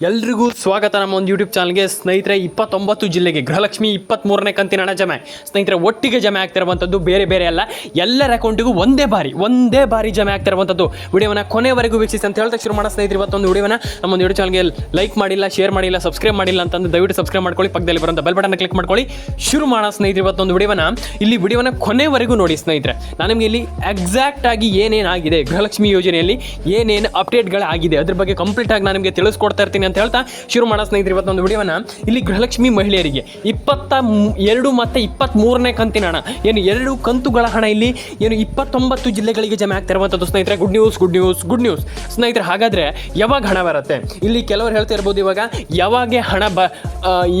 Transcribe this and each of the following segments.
ಎಲ್ರಿಗೂ ಸ್ವಾಗತ. ನಮ್ಮ ಒಂದು ಯೂಟ್ಯೂಬ್ ಚಾನಲ್ಗೆ ಸ್ನೇಹಿತರೆ, ಇಪ್ಪತ್ತೊಂಬತ್ತು ಜಿಲ್ಲೆಗೆ ಗೃಹಲಕ್ಷ್ಮಿ ಇಪ್ಪತ್ತ್ಮೂರನೇ ಕಂತಿನ ಹಣ ಜಮೆ. ಸ್ನೇಹಿತರೆ, ಒಟ್ಟಿಗೆ ಜಮೆ ಆಗ್ತಿರುವಂಥದ್ದು ಬೇರೆ ಬೇರೆ ಅಲ್ಲ, ಎಲ್ಲರ ಅಕೌಂಟಿಗೂ ಒಂದೇ ಬಾರಿ ಒಂದೇ ಬಾರಿ ಜಮೆ ಆಗ್ತಿರುವಂಥದ್ದು ವಿಡಿಯೋನ ಕೊನೆವರೆಗೂ ವೀಕ್ಷಿಸಿ ಅಂತ ಹೇಳ್ತಾ ಶುರು ಮಾಡೋ ಸ್ನೇಹಿತರೆ. ಇವತ್ತೊಂದು ವಿಡಿಯೋನ ನಮ್ಮ ಒಂದು ಯೂಟ್ಯೂಬ್ ಚಾನಲ್ಗೆ ಲೈಕ್ ಮಾಡಿಲ್ಲ ಶೇರ್ ಮಾಡಿಲ್ಲ ಸಬ್ಸ್ಕ್ರೈಬ್ ಮಾಡಿಲ್ಲ ಅಂತಂದು ದಯವಿಟ್ಟು ಸಬ್ಸ್ಕ್ರೈಬ್ ಮಾಡ್ಕೊಳ್ಳಿ. ಪಕ್ಕದಲ್ಲಿ ಬರೋಂಥ ಬೆಲ್ ಬಟನ್ ಕ್ಲಿಕ್ ಮಾಡ್ಕೊಳ್ಳಿ. ಶುರು ಮಾಡೋ ಸ್ನೇಹಿತರೆ ಇವತ್ತೊಂದು ವಿಡಿಯೋನ ಇಲ್ಲಿ ವಿಡಿಯೋನ ಕೊನೆವರೆಗೂ ನೋಡಿ ಸ್ನೇಹಿತರೆ. ನಾನು ನಿಮಗೆ ಇಲ್ಲಿ ಎಕ್ಸಾಕ್ಟ್ ಆಗಿ ಏನೇನಾಗಿದೆ, ಗೃಹಲಕ್ಷ್ಮಿ ಯೋಜನೆಯಲ್ಲಿ ಏನೇನು ಅಪ್ಡೇಟ್ಗಳಾಗಿದೆ ಅದ್ರ ಬಗ್ಗೆ ಕಂಪ್ಲೀಟ್ ಆಗಿ ನಾನು ನಿಮಗೆ ತಿಳಿಸ್ಕೊಡ್ತಾ ಇರ್ತೀನಿ. ಅಂತ ಹೇಳ್ತಾ ಶುರು ಮಾಡೋ ಸ್ನೇಹಿತರೆ ಇವತ್ತೊಂದು ವಿಡಿಯೋನ. ಇಲ್ಲಿ ಗೃಹಲಕ್ಷ್ಮಿ ಮಹಿಳೆಯರಿಗೆ ಇಪ್ಪತ್ತ ಎರಡು ಮತ್ತು ಇಪ್ಪತ್ತ್ಮೂರನೇ ಕಂತಿನ ಹಣ. ಏನು ಎರಡು ಕಂತುಗಳ ಹಣ ಇಲ್ಲಿ. ಏನು ಇಪ್ಪತ್ತೊಂಬತ್ತು ಜಿಲ್ಲೆಗಳಿಗೆ ಜಮೆ ಆಗ್ತಿರುವಂಥದ್ದು ಸ್ನೇಹಿತರೆ. Good news good news good news ಸ್ನೇಹಿತರೆ, ಹಾಗಾದರೆ ಯಾವಾಗ ಹಣ ಬರುತ್ತೆ? ಇಲ್ಲಿ ಕೆಲವರು ಹೇಳ್ತಾ ಇರ್ಬೋದು ಇವಾಗ, ಯಾವಾಗ ಹಣ ಬ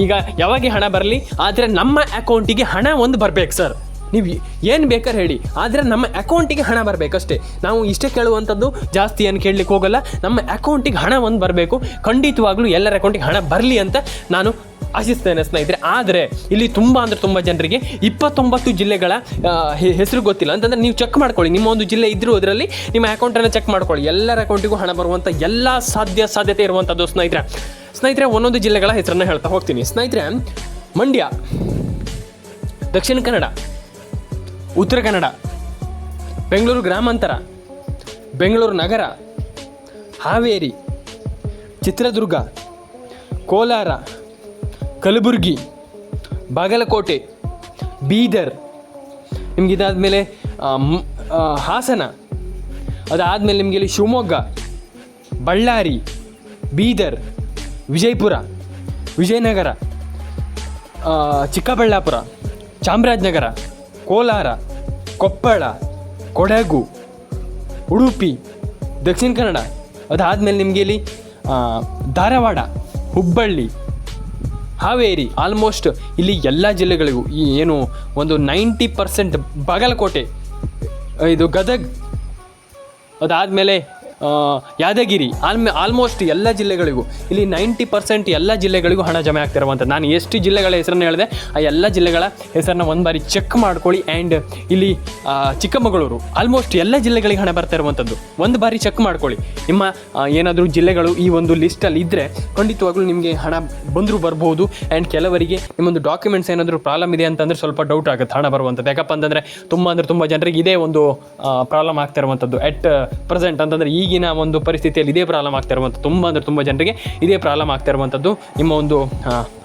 ಈಗ ಯಾವಾಗೆ ಹಣ ಬರಲಿ? ಆದರೆ ನಮ್ಮ ಅಕೌಂಟಿಗೆ ಹಣ ಒಂದು ಬರಬೇಕು ಸರ್ ನೀವು ಏನು ಬೇಕಾದ್ರೆ ಹೇಳಿ. ಆದರೆ ನಮ್ಮ ಅಕೌಂಟಿಗೆ ಹಣ ಬರಬೇಕಷ್ಟೇ. ನಾವು ಇಷ್ಟೇ ಕೇಳುವಂಥದ್ದು ಜಾಸ್ತಿ ಏನು ಕೇಳಲಿಕ್ಕೆ ಹೋಗಲ್ಲ. ನಮ್ಮ ಅಕೌಂಟಿಗೆ ಹಣ ಒಂದು ಬರಬೇಕು. ಖಂಡಿತವಾಗ್ಲೂ ಎಲ್ಲರ ಅಕೌಂಟಿಗೆ ಹಣ ಬರಲಿ ಅಂತ ನಾನು ಆಶಿಸ್ತೇನೆ ಸ್ನೇಹಿತರೆ. ಆದರೆ ಇಲ್ಲಿ ತುಂಬ ಅಂದರೆ ತುಂಬ ಜನರಿಗೆ ಇಪ್ಪತ್ತೊಂಬತ್ತು ಜಿಲ್ಲೆಗಳ ಹೆಸರು ಗೊತ್ತಿಲ್ಲ. ಅಂತಂದರೆ ನೀವು ಚೆಕ್ ಮಾಡ್ಕೊಳ್ಳಿ. ನಿಮ್ಮ ಒಂದು ಜಿಲ್ಲೆ ಇದ್ದರೂ ಅದರಲ್ಲಿ ನಿಮ್ಮ ಅಕೌಂಟನ್ನು ಚೆಕ್ ಮಾಡ್ಕೊಳ್ಳಿ. ಎಲ್ಲರ ಅಕೌಂಟಿಗೂ ಹಣ ಬರುವಂಥ ಎಲ್ಲ ಸಾಧ್ಯ ಸಾಧ್ಯತೆ ಇರುವಂಥದ್ದು ಸ್ನೇಹಿತರೆ. ಸ್ನೇಹಿತರೆ, ಒಂದೊಂದು ಜಿಲ್ಲೆಗಳ ಹೆಸರನ್ನು ಹೇಳ್ತಾ ಹೋಗ್ತೀನಿ. ಸ್ನೇಹಿತರೆ, ಮಂಡ್ಯ, ದಕ್ಷಿಣ ಕನ್ನಡ ಉತ್ತರ ಕನ್ನಡ, ಬೆಂಗಳೂರು ಗ್ರಾಮಾಂತರ, ಬೆಂಗಳೂರು ನಗರ, ಹಾವೇರಿ, ಚಿತ್ರದುರ್ಗ, ಕೋಲಾರ, ಕಲಬುರಗಿ, ಬಾಗಲಕೋಟೆ, ಬೀದರ್. ನಿಮ್ಗೆ ಇದಾದಮೇಲೆ ಹಾಸನ, ಅದಾದಮೇಲೆ ನಿಮಗೆ ಇಲ್ಲಿ ಶಿವಮೊಗ್ಗ, ಬಳ್ಳಾರಿ, ಬೀದರ್, ವಿಜಯಪುರ, ವಿಜಯನಗರ ಚಿಕ್ಕಬಳ್ಳಾಪುರ, ಚಾಮರಾಜನಗರ. ಕೋಲಾರ, ಕೊಪ್ಪಳ, ಕೊಡಗು, ಉಡುಪಿ, ದಕ್ಷಿಣ ಕನ್ನಡ. ಅದಾದಮೇಲೆ ನಿಮಗೆ ಇಲ್ಲಿ ಧಾರವಾಡ, ಹುಬ್ಬಳ್ಳಿ, ಹಾವೇರಿ ಆಲ್ಮೋಸ್ಟ್ ಇಲ್ಲಿ ಎಲ್ಲ ಜಿಲ್ಲೆಗಳಿಗೂ ಏನು ಒಂದು ನೈಂಟಿ ಪರ್ಸೆಂಟ್ ಬಾಗಲಕೋಟೆ, ಇದು ಗದಗ್. ಅದಾದಮೇಲೆ ಯಾದಗಿರಿ, ಆಲ್ಮೆ ಆಲ್ಮೋಸ್ಟ್ ಎಲ್ಲ ಜಿಲ್ಲೆಗಳಿಗೂ, ಇಲ್ಲಿ ನೈಂಟಿ ಪರ್ಸೆಂಟ್ ಎಲ್ಲ ಜಿಲ್ಲೆಗಳಿಗೂ ಹಣ ಜಮೆ ಆಗ್ತಿರುವಂಥದ್ದು ನಾನು ಎಷ್ಟು ಜಿಲ್ಲೆಗಳ ಹೆಸರನ್ನು ಹೇಳಿದೆ, ಆ ಎಲ್ಲ ಜಿಲ್ಲೆಗಳ ಹೆಸರನ್ನ ಒಂದು ಬಾರಿ ಚೆಕ್ ಮಾಡ್ಕೊಳ್ಳಿ ಆ್ಯಂಡ್ ಇಲ್ಲಿ ಚಿಕ್ಕಮಗಳೂರು ಆಲ್ಮೋಸ್ಟ್ ಎಲ್ಲ ಜಿಲ್ಲೆಗಳಿಗೆ ಹಣ ಬರ್ತಾ ಇರುವಂಥದ್ದು. ಒಂದು ಬಾರಿ ಚೆಕ್ ಮಾಡ್ಕೊಳ್ಳಿ. ನಿಮ್ಮ ಏನಾದರೂ ಜಿಲ್ಲೆಗಳು ಈ ಒಂದು ಲಿಸ್ಟಲ್ಲಿ ಇದ್ದರೆ ಖಂಡಿತವಾಗ್ಲೂ ನಿಮಗೆ ಹಣ ಬಂದರೂ ಬರ್ಬೋದು ಆ್ಯಂಡ್ ಕೆಲವರಿಗೆ ನಿಮ್ಮೊಂದು ಡಾಕ್ಯುಮೆಂಟ್ಸ್ ಏನಾದರೂ ಪ್ರಾಬ್ಲಮ್ ಇದೆ ಅಂತಂದರೆ ಸ್ವಲ್ಪ ಡೌಟ್ ಆಗುತ್ತೆ, ಹಣ ಬರುವಂಥದ್ದು. ಯಾಕಪ್ಪ ಅಂತಂದರೆ ತುಂಬ ಅಂದರೆ ತುಂಬ ಜನರಿಗೆ ಇದೇ ಒಂದು ಪ್ರಾಬ್ಲಮ್ ಆಗ್ತಾ ಇರುವಂಥದ್ದು. ಎಟ್ ಪ್ರೆಸೆಂಟ್ ಅಂತಂದರೆ ಈಗಿನ ಒಂದು ಪರಿಸ್ಥಿತಿಯಲ್ಲಿ ಇದೇ ಪ್ರಾಬ್ಲಮ್ ಆಗ್ತಾ ಇರುವಂಥದ್ದು ತುಂಬ ಅಂದರೆ ತುಂಬ ಜನರಿಗೆ ಇದೇ ಪ್ರಾಬ್ಲಮ್ ಆಗ್ತಾ ಇರುವಂಥದ್ದು. ನಿಮ್ಮ ಒಂದು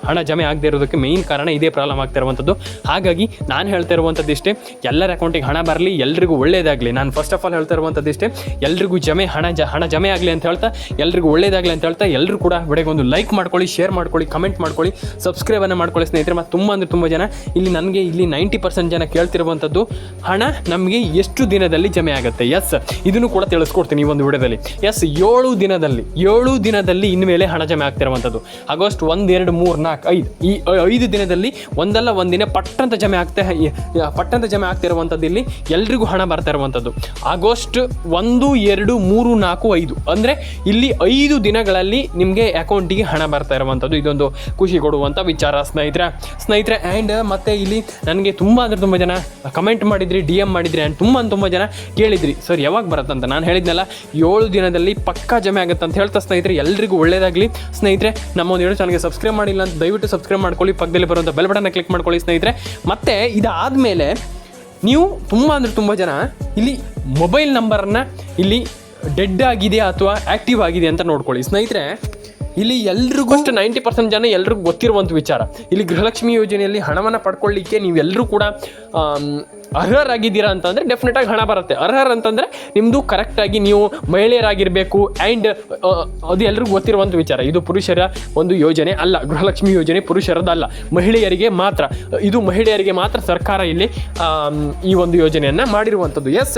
ಹಣ ಜಮೆ ಆಗದೆ ಇರೋದಕ್ಕೆ ಮೇಯ್ನ್ ಕಾರಣ ಇದೇ ಪ್ರಾಬ್ಲಮ್ ಆಗ್ತಾ ಇರುವಂಥದ್ದು. ಹಾಗಾಗಿ ನಾನು ಹೇಳ್ತಾ ಇರುವಂಥದ್ದು ಇಷ್ಟೇ, ಎಲ್ಲರ ಅಕೌಂಟಿಗೆ ಹಣ ಬರಲಿ, ಎಲ್ರಿಗೂ ಒಳ್ಳೇದಾಗಲಿ. ನಾನು ಫಸ್ಟ್ ಆಫ್ ಆಲ್ ಹೇಳ್ತಾ ಇರುವಂಥದ್ದು ಇಷ್ಟೇ, ಎಲ್ರಿಗೂ ಜಮೆ, ಹಣ ಜ, ಹಣ ಜಮೆ ಆಗಲಿ ಅಂತ ಹೇಳ್ತಾ, ಎಲ್ರಿಗೂ ಒಳ್ಳೇದಾಗಲಿ ಅಂತ ಹೇಳ್ತಾ ಎಲ್ಲರೂ ಕೂಡ ವಿಡಿಯೋಗೆ ಒಂದು ಲೈಕ್ ಮಾಡ್ಕೊಳ್ಳಿ ಶೇರ್ ಮಾಡ್ಕೊಳ್ಳಿ ಕಮೆಂಟ್ ಮಾಡ್ಕೊಳ್ಳಿ ಸಬ್ಸ್ಕ್ರೈಬನ್ನು ಮಾಡ್ಕೊಳ್ಳಿ ಸ್ನೇಹಿತರೆ. ಮತ್ತು ತುಂಬ ಅಂದರೆ ತುಂಬ ಜನ ಇಲ್ಲಿ ನನಗೆ ಇಲ್ಲಿ ನೈಂಟಿ ಪರ್ಸೆಂಟ್ ಜನ ಕೇಳ್ತಿರುವಂಥದ್ದು, ಹಣ ನಮಗೆ ಎಷ್ಟು ದಿನದಲ್ಲಿ ಜಮೆ ಆಗುತ್ತೆ? ಎಸ್ ಇದನ್ನು ಕೂಡ ತಿಳಿಸ್ಕೊಡ್ತೀನಿ ಈ ಒಂದು ವಿಡಿಯೋದಲ್ಲಿ ಎಸ್ ಏಳು ದಿನದಲ್ಲಿ ಏಳು ದಿನದಲ್ಲಿ ಇನ್ಮೇಲೆ ಹಣ ಜಮೆ ಆಗ್ತಿರುವಂಥದ್ದು. ಆಗಸ್ಟ್ ಒಂದು, ಎರಡು, ಮೂರು, ನಾಲ್ಕು, ಐದು. ಈ ಐದು ದಿನದಲ್ಲಿ ಒಂದಲ್ಲ ಒಂದಿನ ಪಟ್ಟಂತ ಜಮೆ ಆಗ್ತಾ ಪಟ್ಟಂತ ಜಮೆ ಆಗ್ತಿರುವಂಥದ್ದು ಇಲ್ಲಿ ಎಲ್ರಿಗೂ ಹಣ ಬರ್ತಾ ಇರುವಂಥದ್ದು. ಆಗಸ್ಟ್ ಒಂದು, ಎರಡು, ಮೂರು, ನಾಲ್ಕು, ಐದು. ಅಂದರೆ ಇಲ್ಲಿ ಐದು ದಿನಗಳಲ್ಲಿ ನಿಮಗೆ ಅಕೌಂಟಿಗೆ ಹಣ ಬರ್ತಾ ಇರುವಂಥದ್ದು. ಇದೊಂದು ಖುಷಿ ಕೊಡುವಂಥ ವಿಚಾರ, ಸ್ನೇಹಿತರೆ. ಸ್ನೇಹಿತರೆ ಆ್ಯಂಡ್ ಮತ್ತು ಇಲ್ಲಿ ನನಗೆ ತುಂಬ ಅಂದರೆ ತುಂಬ ಜನ ಕಮೆಂಟ್ ಮಾಡಿದ್ರಿ ಡಿ ಎಂ ಮಾಡಿದ್ರಿ ಆ್ಯಂಡ್ ತುಂಬ ತುಂಬ ಜನ ಕೇಳಿದ್ರಿ. ಸರ್ ಯಾವಾಗ ಬರುತ್ತಂತ? ನಾನು ಹೇಳಿದ್ನಲ್ಲ ಏಳು ದಿನದಲ್ಲಿ ಪಕ್ಕಾ ಜಮೆ ಆಗುತ್ತೆ ಅಂತ ಹೇಳ್ತಾ ಸ್ನೇಹಿತರೆ ಎಲ್ಲರಿಗೂ ಒಳ್ಳೇದಾಗಲಿ. ಸ್ನೇಹಿತರೆ, ನಮ್ಮ ಒಂದು ಎರಡು ಚಾನಲ್ಗೆ ಸಬ್ಸ್ಕ್ರೈಬ್ ಮಾಡಿಲ್ಲ ಅಂತ ದಯವಿಟ್ಟು ಸಬ್ಸ್ಕ್ರೈಬ್ ಮಾಡ್ಕೊಳ್ಳಿ, ಪಕ್ಕದಲ್ಲಿ ಬರುವಂಥ ಬೆಲ್ ಬಟನ್ನ ಕ್ಲಿಕ್ ಮಾಡ್ಕೊಳ್ಳಿ ಸ್ನೇಹಿತರೆ. ಮತ್ತು ಇದಾದ ಮೇಲೆ ನೀವು ತುಂಬ ಅಂದರೆ ತುಂಬ ಜನ ಇಲ್ಲಿ ಮೊಬೈಲ್ ನಂಬರನ್ನು ಇಲ್ಲಿ ಡೆಡ್ ಆಗಿದೆ ಅಥವಾ ಆ್ಯಕ್ಟಿವ್ ಆಗಿದೆ ಅಂತ ನೋಡ್ಕೊಳ್ಳಿ. ಸ್ನೇಹಿತರೆ, ಇಲ್ಲಿ ಎಲ್ರಿಗೂ ಅಷ್ಟು ನೈಂಟಿ ಪರ್ಸೆಂಟ್ ಜನ ಎಲ್ರಿಗೂ ಗೊತ್ತಿರುವಂಥ ವಿಚಾರ. ಇಲ್ಲಿ ಗೃಹಲಕ್ಷ್ಮಿ ಯೋಜನೆಯಲ್ಲಿ ಹಣವನ್ನು ಪಡ್ಕೊಳ್ಳಿಕ್ಕೆ ನೀವೆಲ್ಲರೂ ಕೂಡ ಅರ್ಹರಾಗಿದ್ದೀರಾ ಅಂತಂದರೆ ಡೆಫಿನೆಟಾಗಿ ಹಣ ಬರುತ್ತೆ. ಅರ್ಹರ್ ಅಂತಂದರೆ ನಿಮ್ಮದು ಕರೆಕ್ಟಾಗಿ ನೀವು ಮಹಿಳೆಯರಾಗಿರಬೇಕು ಆ್ಯಂಡ್ ಅದು ಎಲ್ರಿಗೂ ಗೊತ್ತಿರುವಂಥ ವಿಚಾರ. ಇದು ಪುರುಷರ ಒಂದು ಯೋಜನೆ ಅಲ್ಲ. ಗೃಹಲಕ್ಷ್ಮಿ ಯೋಜನೆ ಪುರುಷರದಲ್ಲ ಮಹಿಳೆಯರಿಗೆ ಮಾತ್ರ, ಇದು ಮಹಿಳೆಯರಿಗೆ ಮಾತ್ರ ಸರ್ಕಾರ ಇಲ್ಲಿ ಈ ಒಂದು ಯೋಜನೆಯನ್ನು ಮಾಡಿರುವಂಥದ್ದು ಎಸ್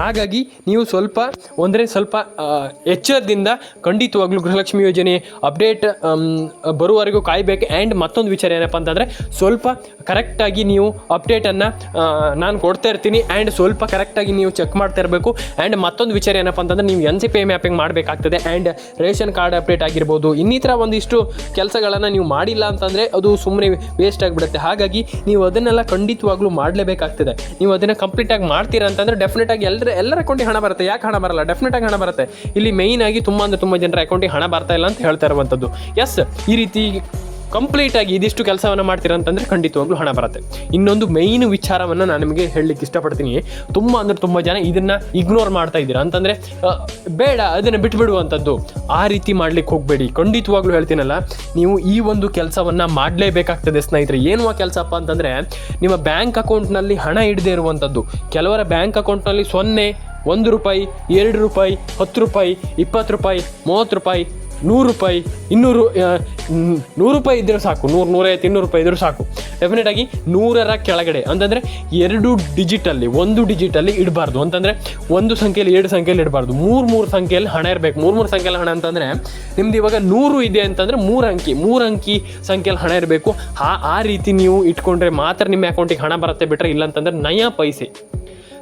ಹಾಗಾಗಿ ನೀವು ಸ್ವಲ್ಪ ಅಂದರೆ ಸ್ವಲ್ಪ ಎಚ್ಚರದಿಂದ ಖಂಡಿತವಾಗ್ಲೂ ಗೃಹಲಕ್ಷ್ಮಿ ಯೋಜನೆ ಅಪ್ಡೇಟ್ ಬರುವವರೆಗೂ ಕಾಯಬೇಕು. ಆ್ಯಂಡ್ ಮತ್ತೊಂದು ವಿಚಾರ ಏನಪ್ಪ ಅಂತಂದರೆ, ಸ್ವಲ್ಪ ಕರೆಕ್ಟಾಗಿ ನೀವು ಅಪ್ಡೇಟನ್ನು ನಾನು ಕೊಡ್ತಾ ಇರ್ತೀನಿ. ಆ್ಯಂಡ್ ಸ್ವಲ್ಪ ಕರೆಕ್ಟಾಗಿ ನೀವು ಚೆಕ್ ಮಾಡ್ತಾ ಇರಬೇಕು. ಆ್ಯಂಡ್ ಮತ್ತೊಂದು ವಿಚಾರ ಏನಪ್ಪ ಅಂತಂದರೆ, ನೀವು ಎನ್ ಸಿ ಪಿ ಮ್ಯಾಪಿಂಗ್ ಮಾಡಬೇಕಾಗ್ತದೆ. ಆ್ಯಂಡ್ ರೇಷನ್ ಕಾರ್ಡ್ ಅಪ್ಡೇಟ್ ಆಗಿರ್ಬೋದು. ಇನ್ನಿತರ ಒಂದಿಷ್ಟು ಕೆಲಸಗಳನ್ನು ನೀವು ಮಾಡಿಲ್ಲ ಅಂತಂದರೆ, ಅದು ಸುಮ್ಮನೆ ವೇಸ್ಟ್ ಆಗಿಬಿಡುತ್ತೆ. ಹಾಗಾಗಿ ನೀವು ಅದನ್ನೆಲ್ಲ ಖಂಡಿತವಾಗ್ಲೂ ಮಾಡಲೇಬೇಕಾಗ್ತದೆ. ನೀವು ಅದನ್ನು ಕಂಪ್ಲೀಟಾಗಿ ಮಾಡ್ತೀರಾ ಅಂತಂದರೆ ಡೆಫಿನೆಟಾಗಿ ಎಲ್ಲರ ಎಲ್ಲರ ಅಕೌಂಟಿಗೆ ಹಣ ಬರುತ್ತೆ. ಯಾಕೆ ಹಣ ಬರಲ್ಲ? ಡೆಫಿನೆಟಾಗಿ ಹಣ ಬರುತ್ತೆ. ಇಲ್ಲಿ ಮೇಯ್ನ್ ಆಗಿ ತುಂಬ ಅಂದರೆ ತುಂಬ ಜನರ ಅಕೌಂಟಿಗೆ ಹಣ ಬರ್ತಾ ಇಲ್ಲ ಅಂತ ಹೇಳ್ತಾ ಇರುವಂಥದ್ದು ಎಸ್ ಈ ರೀತಿ ಕಂಪ್ಲೀಟ್ ಆಗಿ ಇದಿಷ್ಟು ಕೆಲಸವನ್ನು ಮಾಡ್ತೀರ ಅಂತಂದರೆ ಖಂಡಿತವಾಗ್ಲೂ ಹಣ ಬರುತ್ತೆ. ಇನ್ನೊಂದು ಮೇಯ್ನ್ ವಿಚಾರವನ್ನು ನಾನು ನಿಮಗೆ ಹೇಳಲಿಕ್ಕೆ ಇಷ್ಟಪಡ್ತೀನಿ. ತುಂಬ ಅಂದರೆ ತುಂಬ ಜನ ಇದನ್ನು ಇಗ್ನೋರ್ ಮಾಡ್ತಾ ಇದ್ದೀರಾ ಅಂತಂದರೆ ಬೇಡ, ಅದನ್ನು ಬಿಟ್ಬಿಡುವಂಥದ್ದು. ಆ ರೀತಿ ಮಾಡ್ಲಿಕ್ಕೆ ಹೋಗಬೇಡಿ. ಖಂಡಿತವಾಗ್ಲೂ ಹೇಳ್ತೀನಲ್ಲ, ನೀವು ಈ ಒಂದು ಕೆಲಸವನ್ನು ಮಾಡಲೇಬೇಕಾಗ್ತದೆ ಸ್ನೇಹಿತರೆ. ಏನು ಕೆಲಸಪ್ಪ ಅಂತಂದರೆ, ನಿಮ್ಮ ಬ್ಯಾಂಕ್ ಅಕೌಂಟ್ನಲ್ಲಿ ಹಣ ಇಡದೇ ಇರುವಂಥದ್ದು. ಕೆಲವರ ಬ್ಯಾಂಕ್ ಅಕೌಂಟ್ನಲ್ಲಿ ಸೊನ್ನೆ, ಒಂದು ರೂಪಾಯಿ, ಎರಡು ರೂಪಾಯಿ, ಹತ್ತು ರೂಪಾಯಿ, ಇಪ್ಪತ್ತು ರೂಪಾಯಿ, ಮೂವತ್ತು ರೂಪಾಯಿ ನೂರು ರೂಪಾಯಿ, ಇನ್ನೂರು ನೂರು ರೂಪಾಯಿ ಇದ್ದರೂ ಸಾಕು. ನೂರು, ನೂರೈವತ್ತು, ಇನ್ನೂರು ರೂಪಾಯಿ ಇದ್ದರೂ ಸಾಕು. ಡೆಫಿನೆಟಾಗಿ ನೂರರ ಕೆಳಗಡೆ. ಅಂತಂದರೆ ಎರಡು ಡಿಜಿಟಲ್ಲಿ ಒಂದು ಡಿಜಿಟಲ್ಲಿ ಇಡಬಾರ್ದು. ಅಂತಂದರೆ ಒಂದು ಸಂಖ್ಯೆಯಲ್ಲಿ ಎರಡು ಸಂಖ್ಯೆಯಲ್ಲಿ ಇಡಬಾರ್ದು. ಮೂರು ಮೂರು ಸಂಖ್ಯೆಯಲ್ಲಿ ಹಣ ಇರಬೇಕು. ಮೂರು ಮೂರು ಸಂಖ್ಯೆಯಲ್ಲಿ ಹಣ ಅಂತಂದರೆ ನಿಮ್ದು ಇವಾಗ ನೂರು ಇದೆ ಅಂತಂದರೆ ಮೂರು ಅಂಕಿ ಮೂರು ಅಂಕಿ ಸಂಖ್ಯೆಯಲ್ಲಿ ಹಣ ಇರಬೇಕು. ಆ ಆ ರೀತಿ ನೀವು ಇಟ್ಕೊಂಡ್ರೆ ಮಾತ್ರ ನಿಮ್ಮ ಅಕೌಂಟಿಗೆ ಹಣ ಬರುತ್ತೆ ಬಿಟ್ಟರೆ ಇಲ್ಲ ಅಂತಂದರೆ ನಯ ಪೈಸೆ.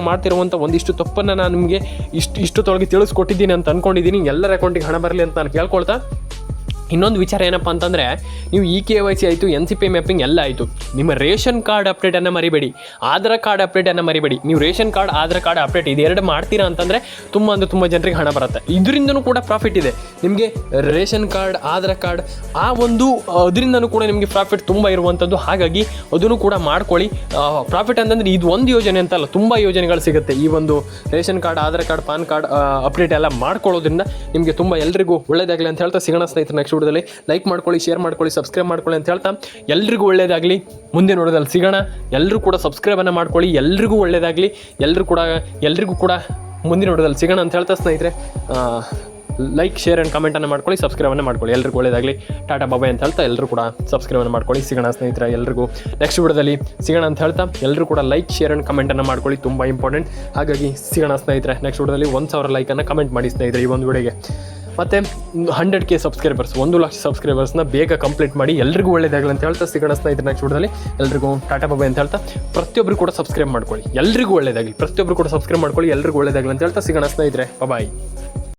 ಮಾಡ್ತಿರುವಂಥ ಒಂದಿಷ್ಟು ತಪ್ಪನ್ನು ನಾನು ನಿಮಗೆ ಇಷ್ಟು ಇಷ್ಟೊತ್ತೊಳಗೆ ತಿಳಿಸ್ಕೊಟ್ಟಿದ್ದೀನಿ ಅಂತ ಅಂದ್ಕೊಂಡಿದ್ದೀನಿ ಎಲ್ಲರ ಅಕೌಂಟಿಗೆ ಹಣ ಬರಲಿ ಅಂತ ನಾನು ಕೇಳ್ಕೊಳ್ತಾ ಇನ್ನೊಂದು ವಿಚಾರ ಏನಪ್ಪ ಅಂತಂದರೆ, ನೀವು ಇ ಕೆ ವೈ ಸಿ ಆಯಿತು, ಎನ್ ಸಿ ಪಿ ಮ್ಯಾಪಿಂಗ್ ಎಲ್ಲ ಆಯಿತು. ನಿಮ್ಮ ರೇಷನ್ ಕಾರ್ಡ್ ಅಪ್ಡೇಟನ್ನು ಮರಿಬೇಡಿ. ಆಧಾರ್ ಕಾರ್ಡ್ ಅಪ್ಡೇಟನ್ನು ಮರಿಬೇಡಿ. ನೀವು ration card, Aadhaar card update ಇದೆರಡು ಮಾಡ್ತೀರಾ ಅಂತಂದರೆ ತುಂಬ ಅಂದರೆ ತುಂಬ ಜನರಿಗೆ ಹಣ ಬರುತ್ತೆ. ಇದರಿಂದನೂ ಕೂಡ ಪ್ರಾಫಿಟ್ ಇದೆ. ನಿಮಗೆ ರೇಷನ್ ಕಾರ್ಡ್, ಆಧಾರ್ ಕಾರ್ಡ್, ಆ ಒಂದು ಅದರಿಂದನೂ ಕೂಡ ನಿಮಗೆ ಪ್ರಾಫಿಟ್ ತುಂಬ ಇರುವಂಥದ್ದು ಹಾಗಾಗಿ ಅದನ್ನು ಕೂಡ ಮಾಡ್ಕೊಳ್ಳಿ. ಪ್ರಾಫಿಟ್ ಅಂತಂದರೆ ಇದು ಒಂದು ಯೋಜನೆ ಅಂತಲ್ಲ, ತುಂಬ ಯೋಜನೆಗಳು ಸಿಗುತ್ತೆ. ಈ ಒಂದು ration card, Aadhaar card, PAN card update ಎಲ್ಲ ಮಾಡ್ಕೊಳ್ಳೋದ್ರಿಂದ ನಿಮಗೆ ತುಂಬ ಎಲ್ರಿಗೂ ಒಳ್ಳೇದಾಗಲಿ ಅಂತ ಹೇಳ್ತಾ ಸಿಗೋಣ ಸ್ನೇಹಿತರೆ ನೆಕ್ಸ್ಟ್ ವಿಡಿಯೋದಲ್ಲಿ ಲೈಕ್ ಮಾಡ್ಕೊಳ್ಳಿ ಶೇರ್ ಮಾಡ್ಕೊಳ್ಳಿ ಸಬ್ಸ್ಕ್ರೈಬ್ ಮಾಡ್ಕೊಳ್ಳಿ ಅಂತ ಹೇಳ್ತಾ ಎಲ್ರಿಗೂ ಒಳ್ಳೇದಾಗಲಿ. ಮುಂದೆ ನೋಡೋದಲ್ಲಿ ಸಿಗೋಣ. ಎಲ್ಲರೂ ಕೂಡ ಸಬ್ಸ್ಕ್ರೈಬನ್ನು ಮಾಡ್ಕೊಳ್ಳಿ. ಎಲ್ರಿಗೂ ಒಳ್ಳೇದಾಗಲಿ. ಎಲ್ಲರೂ ಕೂಡ, ಎಲ್ರಿಗೂ ಕೂಡ ಮುಂದಿನ ನೋಡೋದಲ್ಲಿ ಸಿಗೋಣ ಅಂತ ಹೇಳ್ತಾ ಸ್ನೇಹಿತರೆ. ಲೈಕ್ ಶೇರ್ ಆ್ಯಂಡ್ ಕಮೆಂಟನ್ನು ಮಾಡ್ಕೊಳ್ಳಿ ಸಬ್ಸ್ಕ್ರೈಬನ್ನು ಮಾಡ್ಕೊಳ್ಳಿ. ಎಲ್ರಿಗೂ ಒಳ್ಳೇದಾಗಲಿ. ಟಾಟಾ ಬಾಬಾಯ್ ಅಂತ ಹೇಳ್ತಾ ಎಲ್ಲರೂ ಕೂಡ ಸಬ್ಸ್ಕ್ರೈಬನ್ನು ಮಾಡ್ಕೊಳ್ಳಿ. ಸಿಗೋಣ ಸ್ನೇಹಿತರೆ, ಎಲ್ರಿಗೂ. ನೆಕ್ಸ್ಟ್ ವಿಡಿಯೋದಲ್ಲಿ ಸಿಗೋಣ ಅಂತ ಹೇಳ್ತಾ ಎಲ್ಲರೂ ಕೂಡ ಲೈಕ್ ಶೇರ್ ಆ್ಯಂಡ್ ಕಮೆಂಟನ್ನು ಮಾಡ್ಕೊಳ್ಳಿ. ತುಂಬ ಇಂಪಾರ್ಟೆಂಟ್ ಹಾಗಾಗಿ ಸಿಗೋಣ ಸ್ನೇಹಿತರೆ ನೆಕ್ಸ್ಟ್ ವಿಡಿಯೋದಲ್ಲಿ ಒಂದು ಸಾವಿರ ಲೈಕನ್ನು ಕಮೆಂಟ್ ಮಾಡಿ ಸ್ನೇಹಿತರೆ ಈ ಒಂದು ವಿಡಿಯೋಗೆ. ಮತ್ತು ಹಂಡ್ರೆಡ್ ಕೆ ಸಬ್ಸ್ಕ್ರೈಬರ್ಸ್ ಒಂದು ಲಕ್ಷ ಸಬ್ಸ್ಕ್ರೈಬರ್ಸ್ನ ಬೇಗ ಕಂಪ್ಲೀಟ್ ಮಾಡಿ ಎಲ್ರಿಗೂ ಒಳ್ಳೇದಾಗಲಿ ಅಂತ ಹೇಳ್ತಾ ಸಿಗೋಣ ಸ್ನೇಹಿತರನ್ನ ಚೂಡದಲ್ಲಿ. ಎಲ್ರಿಗೂ ಟಾಟಾ ಬಾಬಾ ಅಂತ ಹೇಳ್ತಾ ಪ್ರತಿಯೊಬ್ಬರು ಕೂಡ ಸಬ್ಸ್ಕ್ರೈಬ್ ಮಾಡ್ಕೊಳ್ಳಿ. ಎಲ್ರಿಗೂ ಒಳ್ಳೇದಾಗಲಿ. ಪ್ರತಿಯೊಬ್ಬರು ಕೂಡ ಸಬ್ಸ್ಕ್ರೈಬ್ ಮಾಡ್ಕೊಳ್ಳಿ, ಎಲ್ರಿಗೂ ಒಳ್ಳೇದಾಗಲಿ ಅಂತ ಹೇಳ್ತಾ ಸಿಗೋಣ ಸ್ನೇಹಿತರೆ. ಬಾಯ್